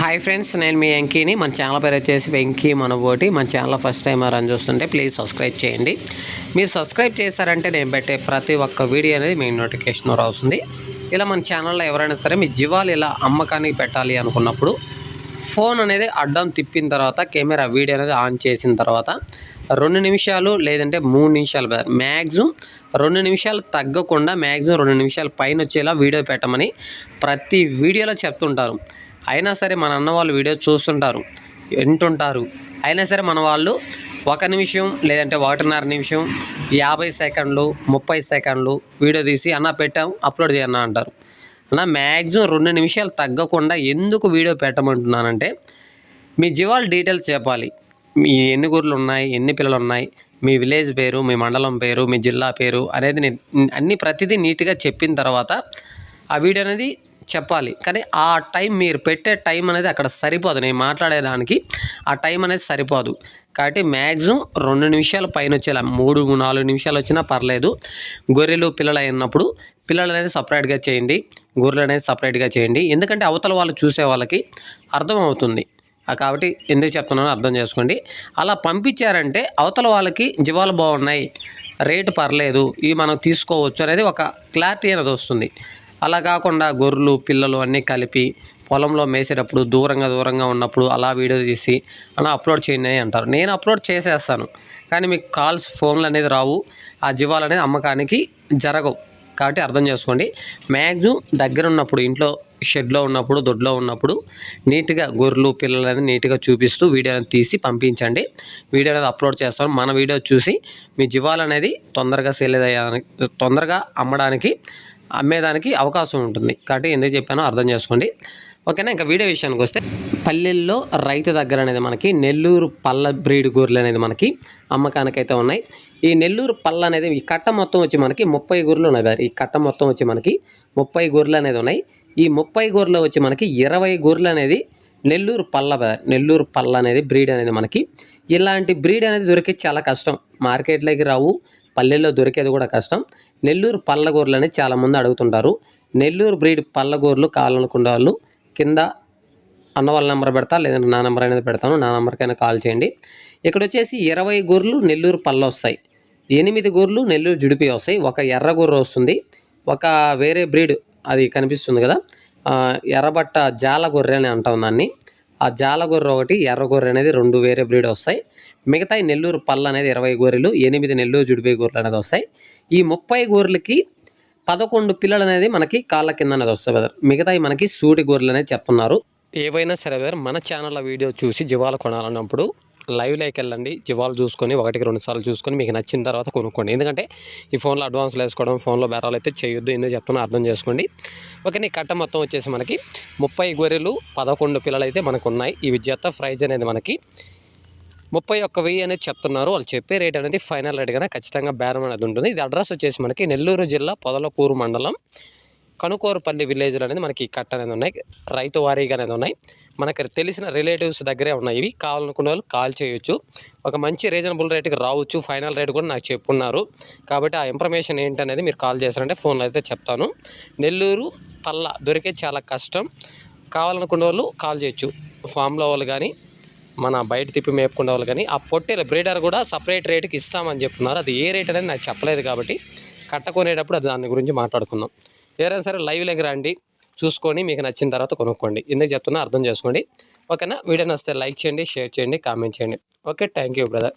Hi friends నేను మీ వెంకీని. మన channel పేరు వచ్చేసి వెంకీ మనబోటి. మన ఛానల్ ఫస్ట్ టైం రన్ చూస్తుంటే ప్లీజ్ సబ్స్క్రైబ్ చేయండి. మీరు సబ్స్క్రైబ్ చేశారంటే నేను పెట్టే ప్రతి ఒక్క వీడియో అనేది మీ నోటిఫికేషన్ వస్తుంది. ఇలా మన ఛానల్లో ఎవరైనా సరే మీ జీవాలు ఇలా అమ్మకానికి పెట్టాలి అనుకున్నప్పుడు ఫోన్ అనేది అడ్డం తిప్పిన తర్వాత కెమెరా వీడియో అనేది ఆన్ చేసిన తర్వాత రెండు నిమిషాలు లేదంటే మూడు నిమిషాలు మ్యాక్సిమం రెండు నిమిషాలు తగ్గకుండా మ్యాక్సిమం రెండు నిమిషాలు పైన వచ్చేలా వీడియో పెట్టమని ప్రతి వీడియోలో చెప్తుంటారు. అయినా సరే మన అన్న వాళ్ళు వీడియో చూస్తుంటారు వింటుంటారు. అయినా సరే మన వాళ్ళు ఒక నిమిషం లేదంటే ఒకటిన్నర నిమిషం యాభై సెకండ్లు ముప్పై సెకండ్లు వీడియో తీసి అన్న పెట్టాం అప్లోడ్ చేయన్నా అంటారు. అన్న మ్యాక్సిమం రెండు నిమిషాలు తగ్గకుండా ఎందుకు వీడియో పెట్టమంటున్నానంటే మీ జీవాల డీటెయిల్స్ చెప్పాలి. మీ ఎన్ని గూర్లు ఉన్నాయి ఎన్ని పిల్లలు ఉన్నాయి మీ విలేజ్ పేరు మీ మండలం పేరు మీ జిల్లా పేరు అనేది అన్ని ప్రతిదీ నీట్గా చెప్పిన తర్వాత ఆ వీడియో అనేది చెప్పాలి. కానీ ఆ టైం మీరు పెట్టే టైం అనేది అక్కడ సరిపోదు. నేను మాట్లాడేదానికి ఆ టైం అనేది సరిపోదు. కాబట్టి మ్యాక్సిమం రెండు నిమిషాల పైన వచ్చేలా. మూడు నాలుగు నిమిషాలు వచ్చినా పర్లేదు. గొర్రెలు పిల్లలు అయినప్పుడు పిల్లలు అనేది సపరేట్గా చేయండి. గొర్రెలు అనేది సపరేట్గా చేయండి. ఎందుకంటే అవతల వాళ్ళు చూసే వాళ్ళకి అర్థమవుతుంది కాబట్టి ఎందుకు చెప్తున్నానో అర్థం చేసుకోండి. అలా పంపించారంటే అవతల వాళ్ళకి జీవాలు బాగున్నాయి. రేటు పర్లేదు. ఇవి మనం తీసుకోవచ్చు అనేది ఒక క్లారిటీ అనేది వస్తుంది. అలా కాకుండా గొర్రెలు పిల్లలు అన్నీ కలిపి పొలంలో మేసేటప్పుడు దూరంగా దూరంగా ఉన్నప్పుడు అలా వీడియో తీసి అలా అప్లోడ్ చేయండి అంటారు. నేను అప్లోడ్ చేసేస్తాను. కానీ మీకు కాల్స్ ఫోన్లు అనేది రావు. ఆ జీవాలు అనేది అమ్మకానికి జరగవు. కాబట్టి అర్థం చేసుకోండి. మ్యాక్సిమం దగ్గర ఉన్నప్పుడు ఇంట్లో షెడ్లో ఉన్నప్పుడు దొడ్లో ఉన్నప్పుడు నీట్గా గొర్రెలు పిల్లలు అనేది నీట్గా చూపిస్తూ వీడియో అనేది తీసి పంపించండి. వీడియో అనేది అప్లోడ్ చేస్తాను. మన వీడియో చూసి మీ జీవాలు అనేది తొందరగా సేల్ అయ్యడానికి తొందరగా అమ్మడానికి అమ్మేదానికి అవకాశం ఉంటుంది. కాబట్టి ఎందుకు చెప్పానో అర్థం చేసుకోండి. ఓకేనా? ఇంకా వీడియో విషయానికి వస్తే పల్లెల్లో రైతు దగ్గర అనేది మనకి నెల్లూరు పళ్ళ బ్రీడ్ గొర్రెలు అనేది మనకి అమ్మకానికి అయితే ఉన్నాయి. ఈ నెల్లూరు పళ్ళ అనేది ఈ కట్ట మొత్తం వచ్చి మనకి ముప్పై గొర్రెలు ఉన్నాయి బారి ఈ కట్ట మొత్తం వచ్చి మనకి ముప్పై గొర్రెలు అనేది ఉన్నాయి. ఈ ముప్పై గొర్రెలు వచ్చి మనకి ఇరవై గొర్రెలు అనేది నెల్లూరు పళ్ళ నెల్లూరు పళ్ళ అనేది బ్రీడ్ అనేది మనకి ఇలాంటి బ్రీడ్ అనేది దొరికే చాలా కష్టం. మార్కెట్లోకి రావు. పల్లెల్లో దొరికేది కూడా కష్టం. నెల్లూరు పళ్ళ గొర్రెలు అనేది చాలామంది అడుగుతుంటారు. నెల్లూరు బ్రీడ్ పళ్ళ గొర్రెలు కావాలనుకునే వాళ్ళు కింద అన్న వాళ్ళ నెంబర్ పెడతా లేదంటే నా నెంబర్ అనేది పెడతాను. నా నెంబర్కైనా కాల్ చేయండి. ఇక్కడ వచ్చేసి ఇరవై గొర్రెలు నెల్లూరు పళ్ళు వస్తాయి. ఎనిమిది గొర్రెలు నెల్లూరు జుడిపి వస్తాయి. ఒక ఎర్ర గొర్రె వస్తుంది. ఒక వేరే బ్రీడ్ అది కనిపిస్తుంది కదా. ఎర్రబట్ట జాల గొర్రె అని అంటాం దాన్ని. ఆ జాల గొర్రె ఒకటి ఎర్ర గొర్రె అనేది రెండు వేరే బ్రీడ్ వస్తాయి. మిగతా నెల్లూరు పళ్ళు అనేది ఇరవై గొర్రెలు ఎనిమిది నెల్లూరు జుడిపే గొర్రెలు అనేది వస్తాయి. ఈ ముప్పై గొర్రెలకి పదకొండు పిల్లలు అనేది మనకి కాళ్ళ కింద అనేది వస్తాయి బ్రదర్ మిగతాయి మనకి సూటి గొర్రెలు అనేది చెప్తున్నారు. ఏవైనా సరే బ్రదర్ మన ఛానల్లో వీడియో చూసి జీవాలు కొనాలన్నప్పుడు లైవ్లోకి వెళ్ళండి. జివాలు చూసుకొని ఒకటికి రెండు సార్లు చూసుకొని మీకు నచ్చిన తర్వాత కొనుక్కోండి. ఎందుకంటే ఈ ఫోన్లో అడ్వాన్స్లు వేసుకోవడం ఫోన్లో బేరాలు అయితే చేయొద్దు. ఎందుకు చెప్తున్నా అర్థం చేసుకోండి. ఓకే నీ కట్ట మొత్తం వచ్చేసి మనకి ముప్పై గొర్రెలు పదకొండు పిల్లలు అయితే మనకు ఉన్నాయి ఈ జత ప్రైజ్ అనేది మనకి ముప్పై ఒక్క వెయ్యి అనేది చెప్తున్నారు. వాళ్ళు చెప్పే రేట్ అనేది ఫైనల్ రేట్ కన్నా ఖచ్చితంగా బేరం అనేది ఉంటుంది. ఇది అడ్రస్ వచ్చేసి మనకి నెల్లూరు జిల్లా పొదలకూరు మండలం కనుకోరుపల్లి విలేజ్లు అనేది మనకి కట్ట అనేది ఉన్నాయి. రైతు వారీగా అనేది ఉన్నాయి. మనకు తెలిసిన రిలేటివ్స్ దగ్గరే ఉన్నాయి ఇవి. కావాలనుకున్న వాళ్ళు కాల్ చేయొచ్చు. ఒక మంచి రీజనబుల్ రేటుకి రావచ్చు. ఫైనల్ రేట్ కూడా నాకు చెప్పున్నారు. కాబట్టి ఆ ఇన్ఫర్మేషన్ ఏంటనేది మీరు కాల్ చేశారంటే ఫోన్లో అయితే చెప్తాను. నెల్లూరు పల్ల దొరికే చాలా కష్టం. కావాలనుకున్న వాళ్ళు కాల్ చేయొచ్చు. ఫామ్లో వాళ్ళు కానీ మన బయట తిప్పి మేపుకునే వాళ్ళు కానీ ఆ పొట్టేల బ్రీడర్ కూడా సపరేట్ రేటుకి ఇస్తామని చెప్తున్నారు. అది ఏ రేట్ అనేది నాకు చెప్పలేదు కాబట్టి కట్టకొనేటప్పుడు అది దాని గురించి మాట్లాడుకుందాం. ఏదైనా సరే లైవ్లోకి రండి చూసుకొని మీకు నచ్చిన తర్వాత కొనుక్కోండి. ఎందుకు చెప్తున్నా అర్థం చేసుకోండి. ఓకేనా? వీడియో నచ్చితే లైక్ చేయండి షేర్ చేయండి కామెంట్ చేయండి. Okay thank you brother